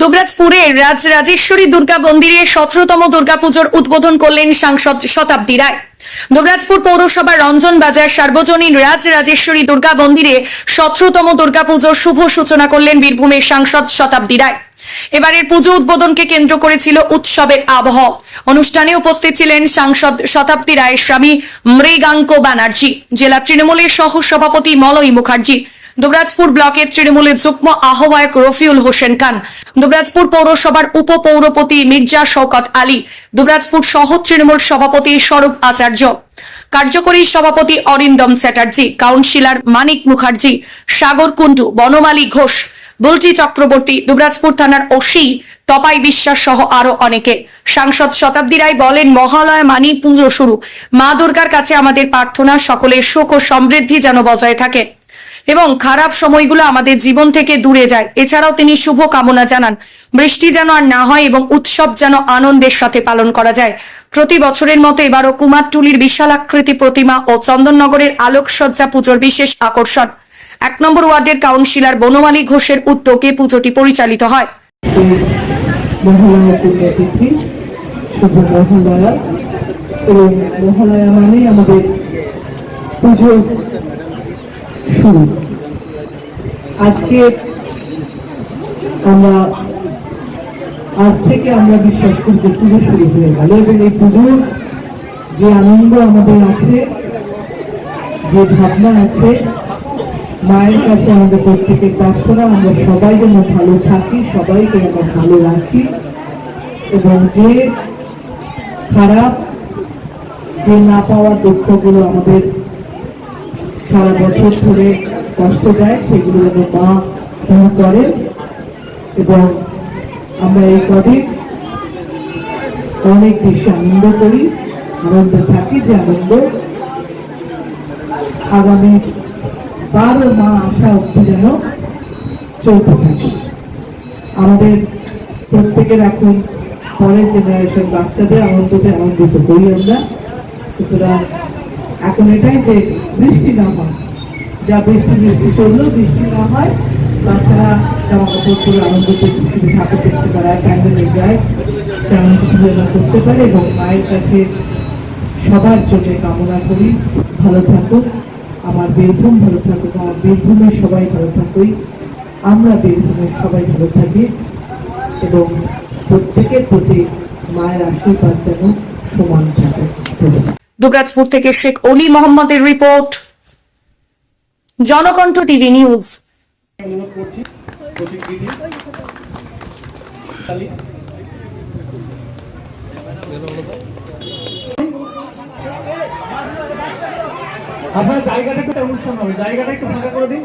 দুবরাজপুরের রাজ রাজেশ্বরী দুর্গা মন্দিরে সতেরোতম দুর্গাপুজোর উদ্বোধন করলেন সাংসদ শতাব্দী রায়। দুবরাজপুর পৌরসভার রঞ্জন বাজার সার্বজনীন রাজ রাজেশ্বরী দুর্গা মন্দিরে সতেরোতম দুর্গাপুজোর শুভ সূচনা করলেন বীরভূমের সাংসদ শতাব্দী রায়। এবারের পুজো উদ্বোধনকে কেন্দ্র করেছিল উৎসবের আবহ। অনুষ্ঠানে উপস্থিত ছিলেন সাংসদ শতাব্দী রায়ের স্বামী মৃগাঙ্ক ব্যানার্জি, জেলা তৃণমূলের সহ সভাপতি মলয় মুখার্জি দুবরাজপুর ব্লকের তৃণমূলের যুগ্ম আহ্বায়ক রফিউল হোসেন খান, দুবরাজপুর পৌরসভার উপপৌরপতি মির্জা শওকত আলী, দুবরাজপুর সহ তৃণমূল সভাপতি স্বরূপ আচার্য, কার্যকরী সভাপতি অরিন্দম চ্যাটার্জি, কাউন্সিলর মানিক মুখার্জি, সাগর কুণ্ডু, বনমালী ঘোষ, বুলটি চক্রবর্তী, দুবরাজপুর থানার ওসি তপাই বিশ্বাস সহ আরও অনেকে। সাংসদ শতাব্দী রায় বলেন, মহালয়া মানি পুজো শুরু। মা দুর্গার কাছে আমাদের প্রার্থনা, সকলের সুখ ও সমৃদ্ধি যেন বজায় থাকে। এবং খারাপ সময়গুলো আমাদের জীবন থেকে দূরে যায়। এছাড়াও তিনি শুভ কামনা জানান। বৃষ্টি যেন আর না হয় এবং উৎসব যেন আনন্দের সাথে পালন করা যায়। প্রতি বছরের মতো এবারও কুমারটুলির বিশাল আকৃতি প্রতিমা ও চন্দননগরের আলোকসজ্জা পুজোর বিশেষ আকর্ষণ। এক নম্বর ওয়ার্ডের কাউন্সিলর বনমালী ঘোষের উদ্যোগে পুজোটি পরিচালিত হয়। মহালয়া। মানেই আমাদের পুজো শুরু আজকে আমরা, আজ থেকে আমরা বিশ্বাস যে পুজো শুরু হয়ে গেল এবং এই পুজোর যে আনন্দ আমাদের আছে, যে ভাবনা আছে, মায়ের কাছে আমাদের প্রত্যেকের প্রার্থনা, আমরা সবাই যেন ভালো থাকি, সবাইকে যেন ভালো রাখি এবং যে খারাপ, যে না পাওয়ার দুঃখগুলো আমাদের সারা বছর ধরে কষ্ট দেয়, সেগুলো যেন মা দূর করেন এবং আমরা এই কদিন অনেক বেশি আনন্দ করি, আনন্দ থাকি যে আনন্দ। আগামী বারো মা আসা অব্দি যেন চলতে থাকে। আমাদের প্রত্যেকের এখন পরের জেনারেশন বাচ্চাদের আনন্দতে আনন্দিত করি আমরা। সুতরাং এখন এটাই যে বৃষ্টি না হয় যা বৃষ্টি বৃষ্টি চলল, বৃষ্টি না হয় বাচ্চারা জামা কাপড় পরে আনন্দতে শুধু ঠাকুর দেখতে পারে প্যান্ডেলে যায়। তেমন কিছু যেন করতে পারে এবং মায়ের কাছে সবার জন্য কামনা করি। ভালো থাকুক। আমার বীরভূম ভালো থাকুক। আমার বীরভূমের সবাই ভালো থাকুক। আমরা বীরভূমের সবাই ভালো থাকি এবং প্রত্যেকের প্রতি মায়ের আশীর্বাদ যেন সমান থাকে। দুবরাজপুর থেকে শেখ অলি মোহাম্মদের রিপোর্ট। Janakantha TV news. আপনার জায়গাটা একটু অনুষ্ঠান হবে, জায়গাটা একটু ফাঁকা করে দিন।